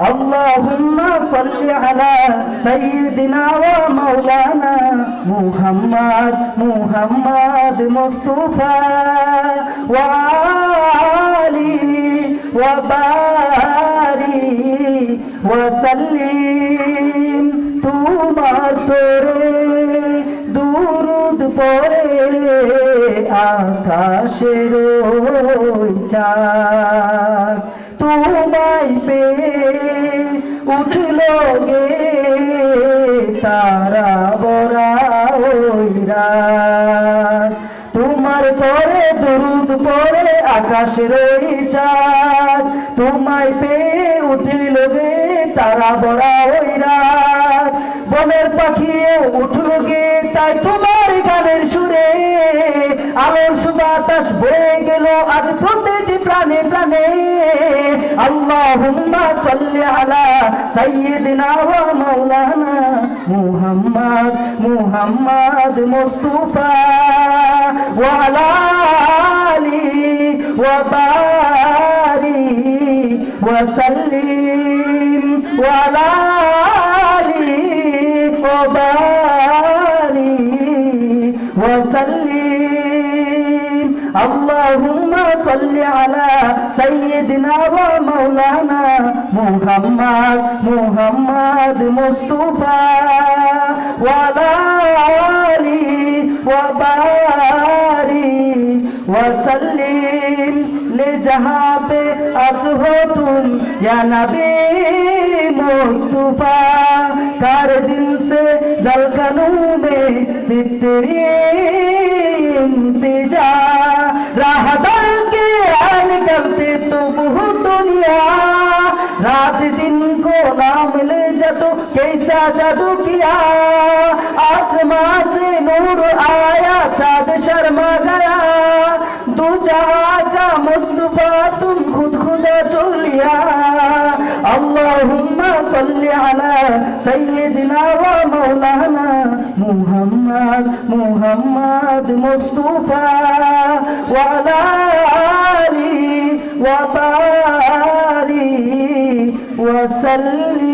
اللهم صل على سيدنا ومولانا محمد محمد مصطفى وعلي وبارك وسلم তোমার তোরে দুরুদ পরে আকাশের ওই চাঁদ তোমায় পেয়ে উঠল গে তারা বরা ওই রাত। তোমার পরে দুরুদ পরে আকাশের চাঁদ। তোমায় পেয়ে উঠিল গে তারা বড়া ওই রাত। বনের পাখিও উঠল গে, তাই তোমার গানের সুরে আলোর সুবাতাস বয়ে গেল। আজ প্রতিটি প্রাণে প্রাণে আল্লাহুম্মা সাল্লি আলা সাইয়্যিদিনা ওয়া মাওলানা মুহাম্মদ মুহাম্মদ মুস্তাফা ওয়া আলা আলি ওয়া বারিক ওয়া সাল্লিম मौलाना मुहम्मद मुहम्मद मुस्तफ़ा वसलीम ले जहा पे अस तुम या नबी मुस्तफ़ा, कर दिल से दलकनों में सितरी इंतज़ार जिनको नाम ले जादू, कैसा जादू किया? आसमां से नूर आया, चाद शर्मा गया। दो जहाँ का मुस्तफ़ा, तुम खुद खुद चुन लिया अल्लाहुम्मा सल्ली अला सय्यदिना व मौलाना मुहम्मद मुहम्मद मुस्तफ़ा। वला وسلم